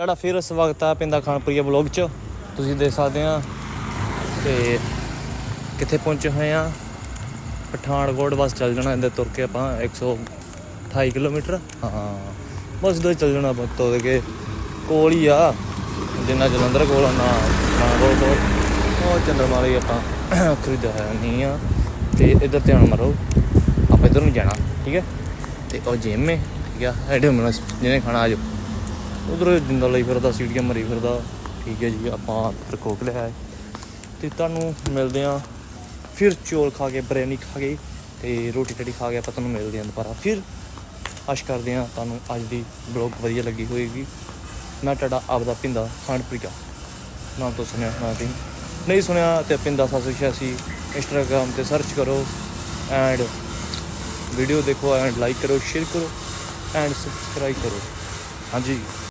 ਤੁਹਾਡਾ ਫਿਰ ਸਵਾਗਤ ਆ ਪਿੰਦਾ ਖਾਨਪੁਰੀਆ ਬਲੌਗ 'ਚ। ਤੁਸੀਂ ਦੇਖ ਸਕਦੇ ਆ। ਤੇ ਕਿੱਥੇ ਪਹੁੰਚੇ ਹੋਏ ਆ। ਪਠਾਨਕੋਟ ਬਸ ਚੱਲ ਜਾਣਾ ਇਹਦੇ ਤੁਰ ਕੇ ਆਪਾਂ 128 ਕਿਲੋਮੀਟਰ। ਹਾਂ। ਬਸ ਦੋ ਚੱਲ ਜਾਣਾ ਆਪਾਂ ਤੁਰ ਕੇ। ਕੋਲ ਹੀ ਆ। ਜਿੰਨਾ ਜਲੰਧਰ ਕੋਲ ਆ, ਨਾ ਪਠਾਨਕੋਟ ਕੋਲ। ਉਹ ਚੰਦਰਮਾਲੀ ਆਪਾਂ ਖਰੀਦਿਆ ਹੋਇਆ ਨਹੀਂ ਆ। ਤੇ ਇੱਧਰ ਧਿਆਨ ਮਾਰੋ ਆਪਾਂ ਇੱਧਰ ਨੂੰ ਜਾਣਾ ਠੀਕ ਹੈ? ਤੇ ਉਹ ਜਿਮ ਹੈ ਠੀਕ ਆ? ਐਡੇ ਮਨ ਜਿਹਨੇ ਖਾਣਾ ਆਜੋ ਉਧਰ ਜਿੰਦਾ ਲਈ ਫਿਰਦਾ, ਸੀੜੀਆਂ ਮਰੀ ਫਿਰਦਾ। ਠੀਕ ਹੈ ਜੀ, ਆਪਾਂ ਫਿਰ ਕੋਕ ਲਿਆ ਹੈ। ਤੇ ਤੁਹਾਨੂੰ ਮਿਲਦੇ ਆ ਫਿਰ ਚੋਲ ਖਾ ਕੇ, ਬਿਰਿਆਨੀ ਖਾ ਕੇ ਤੇ ਰੋਟੀ ਟੜੀ ਖਾ ਕੇ ਆਪਾਂ ਤੁਹਾਨੂੰ ਮਿਲਦੇ ਆਂ ਦੁਬਾਰਾ। ਫਿਰ ਆਸ਼ ਕਰਦੇ ਆ ਤੁਹਾਨੂੰ ਅੱਜ ਦੀ ਬਲੌਗ ਵਧੀਆ ਲੱਗੀ ਹੋਏਗੀ। ਮੈਂ ਤੁਹਾਡਾ ਆਪਦਾ ਪਿੰਦਾ ਖਾਂਡ ਨਾਮ ਤੋਂ ਸੁਣਿਆ, ਨਾ ਤੁਸੀਂ ਨਹੀਂ ਸੁਣਿਆ ਤੇ ਪਿੰਦਾ 786 ਇੰਸਟਾਗ੍ਰਾਮ ਤੇ ਸਰਚ ਕਰੋ ਐਂਡ ਵੀਡੀਓ ਦੇਖੋ ਐਂਡ ਲਾਈਕ ਕਰੋ ਸ਼ੇਅਰ ਕਰੋ ਐਂਡ ਸਬਸਕ੍ਰਾਈਬ ਕਰੋ। ਹਾਂਜੀ।